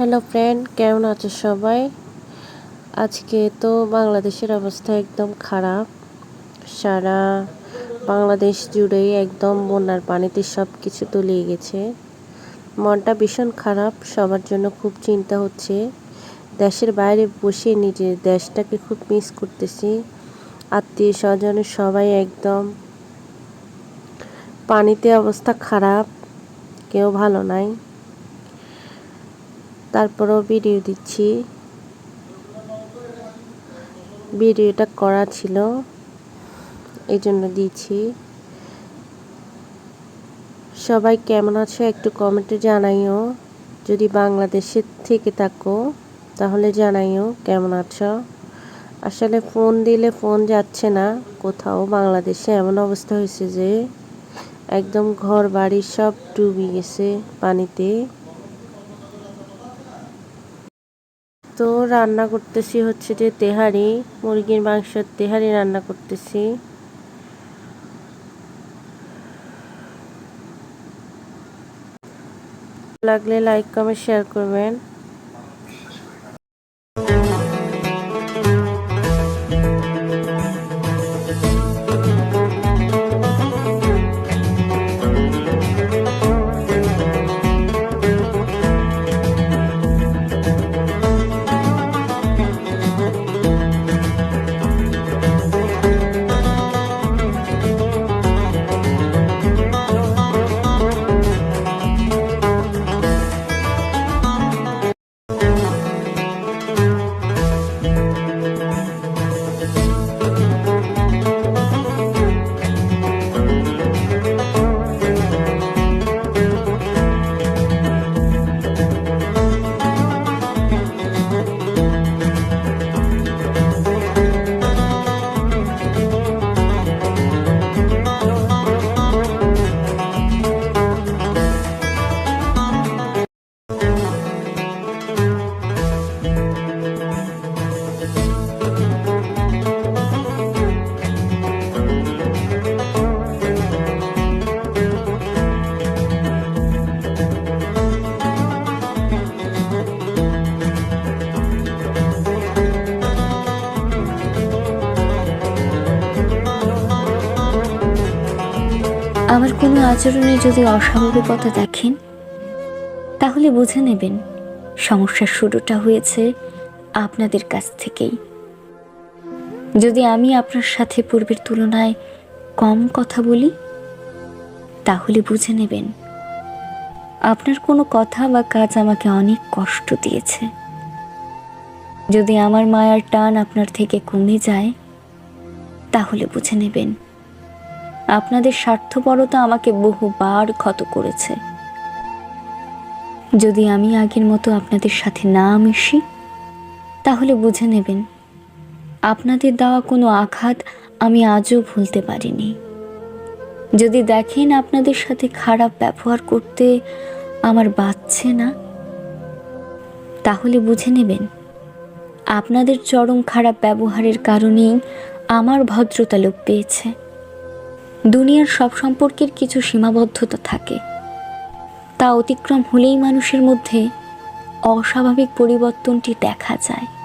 Hello friend, কেমন আছো সবাই? আজকে তো বাংলাদেশের অবস্থা একদম খারাপ। সারা বাংলাদেশ জুড়েই একদম বন্যার পানিতে সব কিছু তলিয়ে গেছে। মনটা ভীষণ খারাপ, সবার জন্য খুব চিন্তা হচ্ছে। দেশের বাইরে বসে নিজের দেশটাকে খুব মিস করতেছি। আত্মীয় স্বজনের সবাই একদম পানিতে অবস্থা খারাপ, কেউ ভালো নাই। তারপরেও ভিডিও দিচ্ছি। ভিডিওটা করা ছিল এই জন্য দিচ্ছি। সবাই কেমন আছো একটু কমেন্টে জানাইও। যদি বাংলাদেশের থেকে থাকো, তাহলে জানাইও কেমন আছো। আসলে ফোন দিলে ফোন যাচ্ছে না, কোথাও বাংলাদেশে এমন অবস্থা হয়েছে যে, একদম ঘর বাড়ি সব ডুবে গেছে পানিতে। তো রান্না করতেছি হচ্ছে যে তেহারি, মুরগির মাংসের তেহারি রান্না করতেছি। লাগলে লাইক কমেন্ট শেয়ার করবেন। আমার কোনো আচরণে যদি অস্বাভাবিকতা দেখেন, তাহলে বুঝে নেবেন সমস্যার শুরুটা হয়েছে আপনাদের কাছ থেকেই। যদি আমি আপনার সাথে পূর্বের তুলনায় কম কথা বলি, তাহলে বুঝে নেবেন আপনার কোনো কথা বা কাজ আমাকে অনেক কষ্ট দিয়েছে। যদি আমার মায়ার টান আপনার থেকে কমে যায়, তাহলে বুঝে নেবেন আপনাদের স্বার্থপরতা আমাকে বহুবার ক্ষত করেছে। যদি আমি আগের মতো আপনাদের সাথে না মিশি, তাহলে বুঝে নেবেন, আপনাদের দেওয়া কোনো আঘাত আমি আজও ভুলতে পারিনি। যদি দেখেন আপনাদের সাথে খারাপ ব্যবহার করতে আমার বাচ্ছে না, তাহলে বুঝে নেবেন, আপনাদের চরম খারাপ ব্যবহারের কারণেই আমার ভদ্রতা লোপ পেয়েছে। দুনিয়ার সব সম্পর্কের কিছু সীমাবদ্ধতা থাকে। তা অতিক্রম হলেই মানুষের মধ্যে অস্বাভাবিক পরিবর্তনটি দেখা যায়।